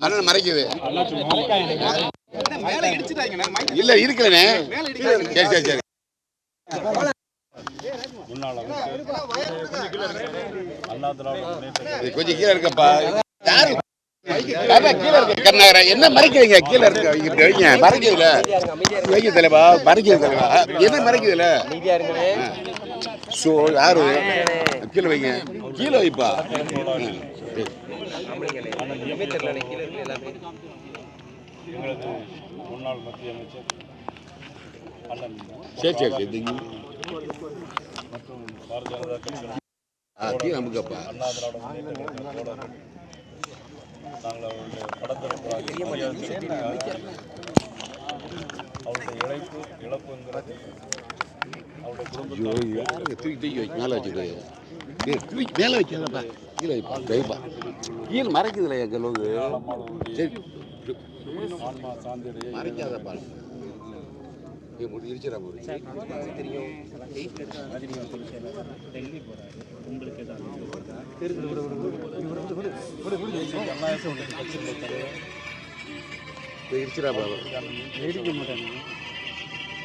அண்ணன் மறைக்குது இல்ல இருக்கலண்ணே சரி சரி சரி கொஞ்சம் கீழே இருக்கப்பா யாரு? கீழே இருக்க. கருணாகரா என்ன மறைக்கிறீங்க? கீழே இருக்க. வைங்க வைங்க மறைக்குதுல வைங்க தலைவா மறைக்குது தலைவா. என்ன மறைக்குதுல ஸோ யாரு? கீழே வைங்க. கீழே வைப்பா. எங்களது முன்னாள் மத்திய அமைச்சர் சரி சரி சரி. மற்றும் பாரதிய ஜனதா கட்சி நாங்கள் அவருடைய படத்திறப்பு. அவருடைய இழைப்பு இழப்புங்கிறது அவருடைய தூக்கி தூக்கி வைக்க மேலே ஏய், தூக்கி மேலே வைக்காதப்பா கீழே வைப்பா வைப்பா கீழே மறைக்குதுல எங்கள் சரி. ஆன்மா சாந்தியடைய மறைக்காதப்பா நீ முடி இடிச்சிடா போது இடிச்சிடா பாபா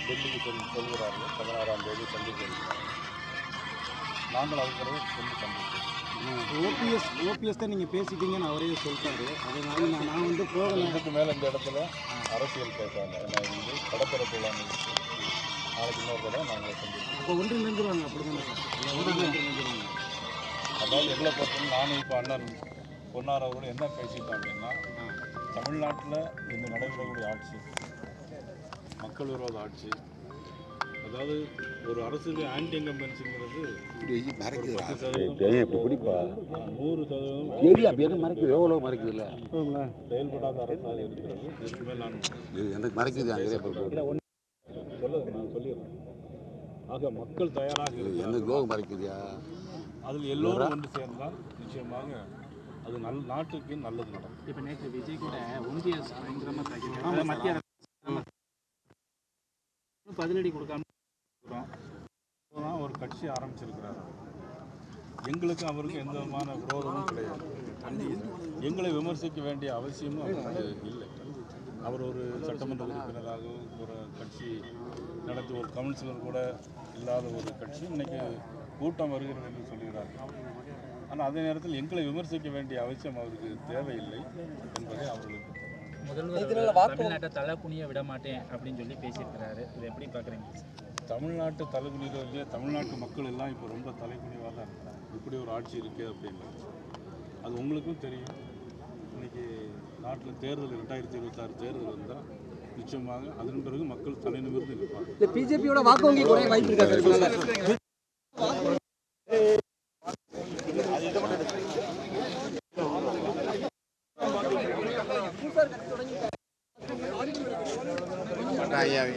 டெல்லிக்கு செல் செல்கிறார்கள் பதினாறாம் தேதி சந்திக்க நாங்கள் அதுக்கு சொல்லி சந்திக்கிறோம் ஓபிஎஸ் ஓபிஎஸ் தான் நீங்கள் பேசிட்டீங்கன்னு அவரே சொல்லிட்டாரு. அதனால நான் நான் வந்து போகலை. இதுக்கு மேலே இந்த இடத்துல அரசியல் பேசாங்க இருக்கு. நாளைக்கு இன்னொரு தடவை நாங்கள் சந்திக்கிறோம் அப்போ ஒன்று நின்றுவாங்க அப்படி தானே அதாவது எங்களை பொறுத்தவரை நானும் இப்போ அண்ணன் பொன்னார் அவர்கள் என்ன பேசிட்டோம் அப்படின்னா தமிழ்நாட்டில் இந்த நடைபெறக்கூடிய ஆட்சி மக்கள் விரோத ஆட்சி அதாவது ஒரு அரசுக்கு ஆன்டி இன்கம்பன்சிங்கிறது பிடிப்பா? நூறு சதவீதம் ஏரியா அப்படி என்ன மறைக்குது? எவ்வளோ மறைக்குதுல்ல செயல்படாத இருக்கிறது இதுக்கு மேல் நான் இது எனக்கு மறைக்குது அங்கே போட்டு சொல்ல நான் சொல்லிடுறேன். ஆக மக்கள் தயாராக. என்ன லோகம் மறைக்குதியா? அதில் எல்லோரும் ஒன்று சேர்ந்தால் நிச்சயமாக அது நல் நாட்டுக்கு நல்லது நடக்கும். இப்போ நேற்று விஜய் கூட ஒன்றிய அரசு பயங்கரமாக தாக்கிட்டாங்க மத்திய அரசு பதிலடி கொடுக்காம தான் ஒரு கட்சி ஆரம்பிச்சிருக்கிறார். எங்களுக்கு அவருக்கு எந்த விதமான விரோதமும் கிடையாது. எங்களை விமர்சிக்க வேண்டிய அவசியமும் அவருக்கு இல்லை. அவர் ஒரு சட்டமன்ற உறுப்பினராக ஒரு கட்சி நடத்தி ஒரு கவுன்சிலர் கூட இல்லாத ஒரு கட்சி இன்றைக்கி கூட்டம் வருகிறது என்று சொல்கிறார். ஆனால் அதே நேரத்தில் எங்களை விமர்சிக்க வேண்டிய அவசியம் அவருக்கு தேவையில்லை என்பதை அவர்களுக்கு முதல்வர் தமிழ்நாட்டை தலை குனிய விட மாட்டேன் அப்படின்னு சொல்லி பேசியிருக்கிறாரு. இதை எப்படி பார்க்குறீங்க? தமிழ்நாட்டு தலைகுனியிலே தமிழ்நாட்டு மக்கள் எல்லாம் இப்போ ரொம்ப தலைகுனிவாக தான் இருக்கிறாங்க. இப்படி ஒரு ஆட்சி இருக்கே அப்படின்னு. அது உங்களுக்கும் தெரியும். இன்னைக்கு நாட்டில் தேர்தல் ரெண்டாயிரத்தி இருபத்தாறு தேர்தல் வந்தால் நிச்சயமாக அதன் பிறகு மக்கள் தலை நிமிர்ந்து நிற்பாங்க. பிஜேபியோட வாக்கு வங்கி આવી